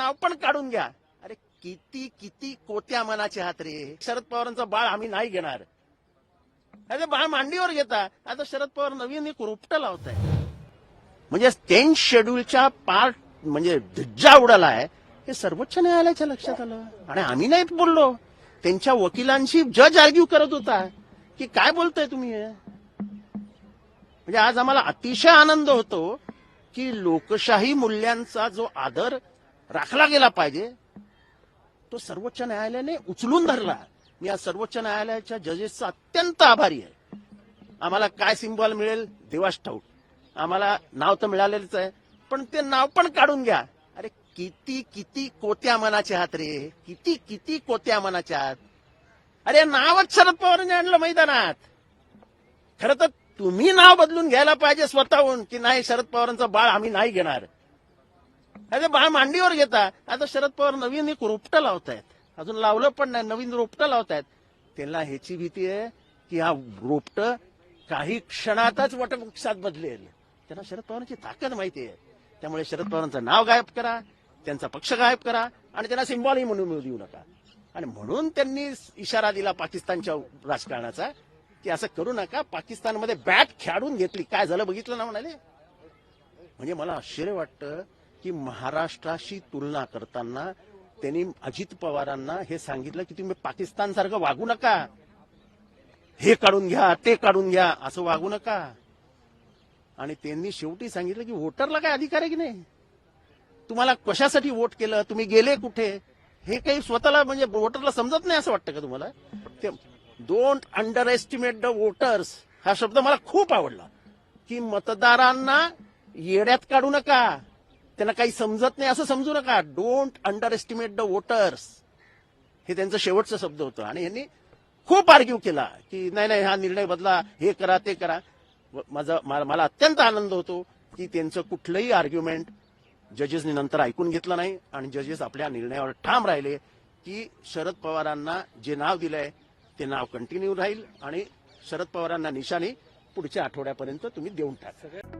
नाव पण काढून घ्या. अरे किती किती कोत्या मनाचे हात रे. शरद पवारांचं बाळ आम्ही नाही घेणार. अरे बाळ मांडीवर घेता. आता शरद पवार नवीन एक रोपटं लावताय. म्हणजे टेन्थ शेड्यूलच्या पार्ट म्हणजे धज्जा उडालाय. हे सर्वोच्च न्यायालयाच्या लक्षात आलं. आणि आम्ही नाही बोललो. त्यांच्या वकिलांशी जज आर्ग्यू करत होता. की काय बोलताय तुम्ही म्हणजे आज आम्हाला अतिशय आनंद होतो की लोकशाही मूल्यांचा जो आदर राखला गेला पाहिजे. तो सर्वोच्च न्यायालयाने उचलून धरला. मी आज सर्वोच्च न्यायालयाच्या जजेसचा अत्यंत आभारी आहे. आम्हाला काय सिम्बॉल मिळेल? देवास ठाऊक. आम्हाला नाव तर मिळालेलंच आहे पण ते नाव पण काढून घ्या. अरे किती किती कोत्या मनाचे हात रे? किती किती कोत्या मनाचे हात अरे नावच शरद पवारांनी आणलं मैदानात. खरं तर तुम्ही नाव बदलून घ्यायला पाहिजे स्वतःहून की नाही शरद पवारांचं बाळ आम्ही नाही घेणार. अरे बाळ मांडीवर घेता. आता शरद पवार नवीन एक रोपटं लावतायत. अजून लावलं पण नाही नवीन रोपटं लावतायत. त्यांना ह्याची भीती आहे की हा रोपट काही क्षणातच वटवृक्षात बदलेल. त्यांना शरद पवारांची ताकद माहिती आहे. त्यामुळे शरद पवारांचं नाव गायब करा त्यांचा पक्ष गायब करा आणि त्यांना सिम्बॉलही म्हणून देऊ नका. आणि म्हणून त्यांनी इशारा दिला पाकिस्तानच्या राजकारणाचा की असं करू नका पाकिस्तानमध्ये बॅट खेळून घेतली. काय झालं बघितलं ना म्हणाले? म्हणजे मला आश्चर्य वाटतं की महाराष्ट्राशी तुलना करताना त्यांनी अजित पवारांना हे सांगितलं की तुम्ही पाकिस्तान सारखं वागू नका. हे काढून घ्या ते काढून घ्या असं वागू नका. आणि त्यांनी शेवटी सांगितलं की वोटरला काय अधिकार आहे की नाही? तुम्हाला कशासाठी वोट केलं? तुम्ही गेले कुठे? हे काही स्वतःला म्हणजे वोटरला समजत नाही असं वाटतं का तुम्हाला? ते don't underestimate the voters हा शब्द मला खूप आवडला. की मतदारांना येड्यात काढू नका. त्यांना काही समजत नाही असं समजू नका. Don't underestimate the voters हे त्यांचं शेवटचं शब्द होतं. आणि यांनी खूप आर्ग्यू केला की नाही नाही हा निर्णय बदला. हे करा ते करा. माझा मला अत्यंत आनंद होतो की त्यांचं कुठलंही आर्ग्युमेंट जजेसनी नंतर ऐकून घेतलं नाही. आणि जजेस आपल्या निर्णयावर ठाम राहिले की शरद पवारांना जे नाव दिलंय ते नाव कंटिन्यू राहील. आणि शरद पवारांना निशाणी पुढच्या आठवड्यापर्यंत तुम्ही देऊन टाका.